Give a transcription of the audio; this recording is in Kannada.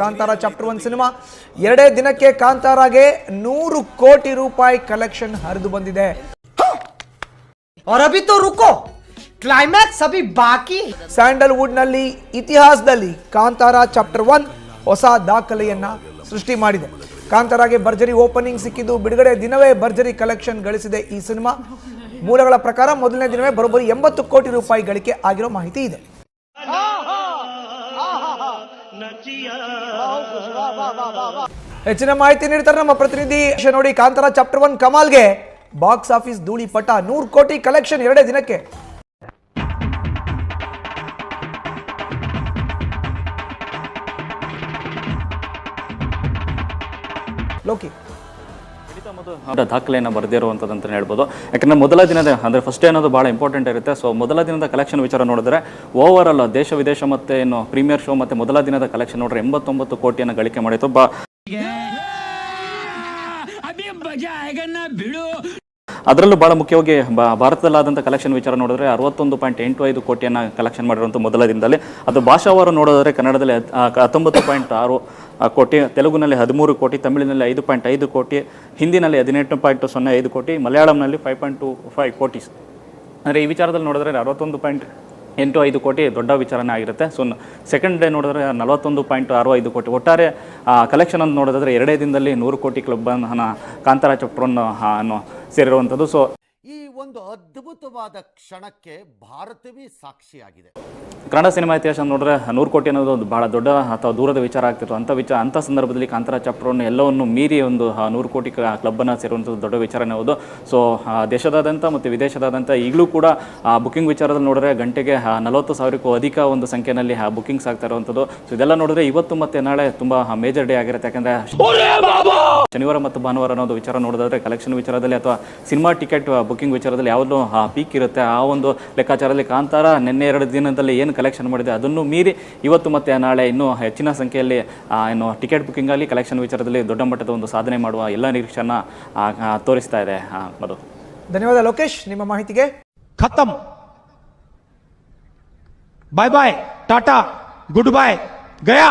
Kantara chapter one cinema. ಎರಡೇ ದಿನಕ್ಕೆ ಕಾಂತಾರಾಗೆ ನೂರು ಕೋಟಿ ರೂಪಾಯಿ ಕಲೆಕ್ಷನ್ ಹರಿದು ಬಂದಿದೆ. ಕ್ಲೈಮ್ಯಾಕ್ಸ್ ಅಭಿ ಬಾಕಿ ಸ್ಯಾಂಡಲ್ವುಡ್ನಲ್ಲಿ ಇತಿಹಾಸದಲ್ಲಿ ಕಾಂತಾರ ಚಾಪ್ಟರ್ ಒನ್ ಹೊಸ ದಾಖಲೆಯನ್ನ ಸೃಷ್ಟಿ ಮಾಡಿದೆ. ಕಾಂತಾರಾಗೆ ಭರ್ಜರಿ ಓಪನಿಂಗ್ ಸಿಕ್ಕಿದ್ದು ಬಿಡುಗಡೆ ದಿನವೇ ಭರ್ಜರಿ ಕಲೆಕ್ಷನ್ ಗಳಿಸಿದೆ ಈ ಸಿನಿಮಾ. ಮೂಲಗಳ ಪ್ರಕಾರ ಮೊದಲನೇ ದಿನವೇ ಬರೋಬ್ಬರಿ ಎಂಬತ್ತು ಕೋಟಿ ರೂಪಾಯಿ ಗಳಿಕೆ ಆಗಿರೋ ಮಾಹಿತಿ ಇದೆ. ಹೆಚ್ಚಿನ ಮಾಹಿತಿ ನೀಡ್ತಾರೆ ನಮ್ಮ ಪ್ರತಿನಿಧಿ. ನೋಡಿ, ಕಾಂತಾರ ಚಾಪ್ಟರ್ ಒನ್ ಕಮಾಲ್ಗೆ ಬಾಕ್ಸ್ ಆಫೀಸ್ ಧೂಳಿ ಪಟ. ನೂರು ಕೋಟಿ ಕಲೆಕ್ಷನ್ ಎರಡೇ ದಿನಕ್ಕೆ. ಲೋಕಿ. ಅವರ ದಾಖಲೆಯನ್ನು ಬರೆದಿರುವಂಥದ್ದು ಅಂತ ಹೇಳ್ಬೋದು. ಯಾಕಂದರೆ ಮೊದಲ ದಿನದ, ಅಂದರೆ ಫಸ್ಟ್ ಅನ್ನೋದು ಭಾಳ ಇಂಪಾರ್ಟೆಂಟ್ ಇರುತ್ತೆ. ಸೊ ಮೊದಲ ದಿನದ ಕಲೆಕ್ಷನ್ ವಿಚಾರ ನೋಡಿದ್ರೆ ಓವರ್ ಆಲ್ ದೇಶ, ವಿದೇಶ ಮತ್ತು ಏನು ಪ್ರೀಮಿಯರ್ ಶೋ ಮತ್ತು ಮೊದಲ ದಿನದ ಕಲೆಕ್ಷನ್ ನೋಡ್ರೆ ಎಂಬತ್ತೊಂಬತ್ತು ಕೋಟಿಯನ್ನು ಗಳಿಕೆ ಮಾಡಿತ್ತು. ಬಾ ಅದರಲ್ಲೂ ಭಾಳ ಮುಖ್ಯವಾಗಿ ಭಾರತದಲ್ಲಾದಂಥ ಕಲೆಕ್ಷನ್ ವಿಚಾರ ನೋಡಿದ್ರೆ ಅರವತ್ತೊಂದು ಪಾಯಿಂಟ್ ಎಂಟು ಐದು ಕೋಟಿಯನ್ನು ಕಲೆಕ್ಷನ್ ಮಾಡಿರುವಂಥ ಮೊದಲ ದಿನದಲ್ಲಿ. ಅದು ಭಾಷಾವಾರು ನೋಡೋದಾದರೆ ಕನ್ನಡದಲ್ಲಿ ಹತ್ತೊಂಬತ್ತು ಪಾಯಿಂಟ್ ಆರು ಕೋಟಿ, ತೆಲುಗುನಲ್ಲಿ ಹದಿಮೂರು ಕೋಟಿ, ತಮಿಳಿನಲ್ಲಿ ಐದು ಪಾಯಿಂಟ್ ಐದು ಕೋಟಿ, ಹಿಂದಿನಲ್ಲಿ ಹದಿನೆಂಟು ಪಾಯಿಂಟ್ ಸೊನ್ನೆ ಐದು ಕೋಟಿ, ಮಲಯಾಳಂನಲ್ಲಿ five point two five crores ಅಂದರೆ ಈ ವಿಚಾರದಲ್ಲಿ ನೋಡಿದ್ರೆ ಅರವತ್ತೊಂದು ಪಾಯಿಂಟ್ ಎಂಟು ಐದು ಕೋಟಿ ದೊಡ್ಡ ವಿಚಾರನೇ ಆಗಿರುತ್ತೆ. ಸೊ ಸೆಕೆಂಡ್ ಡೇ ನೋಡಿದ್ರೆ ನಲವತ್ತೊಂದು ಪಾಯಿಂಟ್ ಆರು ಐದು ಕೋಟಿ. ಒಟ್ಟಾರೆ ಕಲೆಕ್ಷನ್ ಅಂತ ನೋಡೋದಾದರೆ ಎರಡೇ ದಿನದಲ್ಲಿ ನೂರು ಕೋಟಿ ಕ್ಲಬ್ ಅನ್ನ ಕಾಂತಾರ ಚಪ್ರನ್ನು ಅನ್ನು ಸೇರಿರುವಂಥದ್ದು ಸೊ ಈ ಒಂದು ಅದ್ಭುತವಾದ ಕ್ಷಣಕ್ಕೆ ಭಾರತವೇ ಸಾಕ್ಷಿಯಾಗಿದೆ. ಕನ್ನಡ ಸಿನಿಮಾ ಇತಿಹಾಸ ನೋಡಿದ್ರೆ ನೂರು ಕೋಟಿ ಅನ್ನೋದು ಒಂದು ಬಹಳ ದೊಡ್ಡ ಅಥವಾ ದೂರದ ವಿಚಾರ ಆಗ್ತಿತ್ತು ಅಂಥ ವಿಚಾರ ಅಂಥ ಸಂದರ್ಭದಲ್ಲಿ ಕಾಂತಾರ ಚಪ್ರವನ್ನು ಎಲ್ಲವನ್ನು ಮೀರಿ ಒಂದು ನೂರು ಕೋಟಿ ಕ್ಲಬ್ಬನ್ನು ಸೇರುವಂಥದ್ದು ದೊಡ್ಡ ವಿಚಾರ ಹೌದು. ಸೊ ದೇಶದಾದ್ಯಂತ ಮತ್ತು ವಿದೇಶದಾದ್ಯಂತ ಈಗಲೂ ಕೂಡ ಬುಕಿಂಗ್ ವಿಚಾರದಲ್ಲಿ ನೋಡಿದ್ರೆ ಗಂಟೆಗೆ ನಲವತ್ತು ಸಾವಿರಕ್ಕೂ ಅಧಿಕ ಒಂದು ಸಂಖ್ಯೆಯಲ್ಲಿ ಬುಕಿಂಗ್ಸ್ ಆಗ್ತಾ ಇರುವಂಥದ್ದು. ಸೊ ಇದೆಲ್ಲ ನೋಡಿದ್ರೆ ಇವತ್ತು ಮತ್ತೆ ನಾಳೆ ತುಂಬ ಮೇಜರ್ ಡೇ ಆಗಿರುತ್ತೆ. ಯಾಕಂದರೆ ಶನಿವಾರ ಮತ್ತು ಭಾನುವಾರ ಅನ್ನೋದು ವಿಚಾರ ನೋಡೋದಾದ್ರೆ ಕಲೆಕ್ಷನ್ ವಿಚಾರದಲ್ಲಿ ಅಥವಾ ಸಿನಿಮಾ ಟಿಕೆಟ್ ಬುಕಿಂಗ್ ಲೆಕ್ಕಾಚಾರದಲ್ಲಿ ಯಾವುದೋ ಆ ಪೀಕ್ ಇರುತ್ತೆ. ಆ ಒಂದು ಲೆಕ್ಕಾಚಾರದಲ್ಲಿ ಕಾಂತಾರ ನಿನ್ನೆ ಎರಡು ದಿನದಲ್ಲಿ ಏನು ಕಲೆಕ್ಷನ್ ಮಾಡಿದೆ ಅದನ್ನು ಮೀರಿ ಇವತ್ತು ಮತ್ತೆ ನಾಳೆ ಇನ್ನೂ ಹೆಚ್ಚಿನ ಸಂಖ್ಯೆಯಲ್ಲಿ ಏನು ಟಿಕೆಟ್ ಬುಕ್ಕಿಂಗಲ್ಲಿ ಕಲೆಕ್ಷನ್ ವಿಚಾರದಲ್ಲಿ ದೊಡ್ಡ ಮಟ್ಟದ ಒಂದು ಸಾಧನೆ ಮಾಡುವ ಎಲ್ಲ ನಿರೀಕ್ಷೆಯನ್ನು ತೋರಿಸ್ತಾ ಇದೆ. ಮಧು ಧನ್ಯವಾದ ಲೋಕೇಶ್ ನಿಮ್ಮ ಮಾಹಿತಿಗೆ. ಖತಮ್ bye bye tata good bye Gaya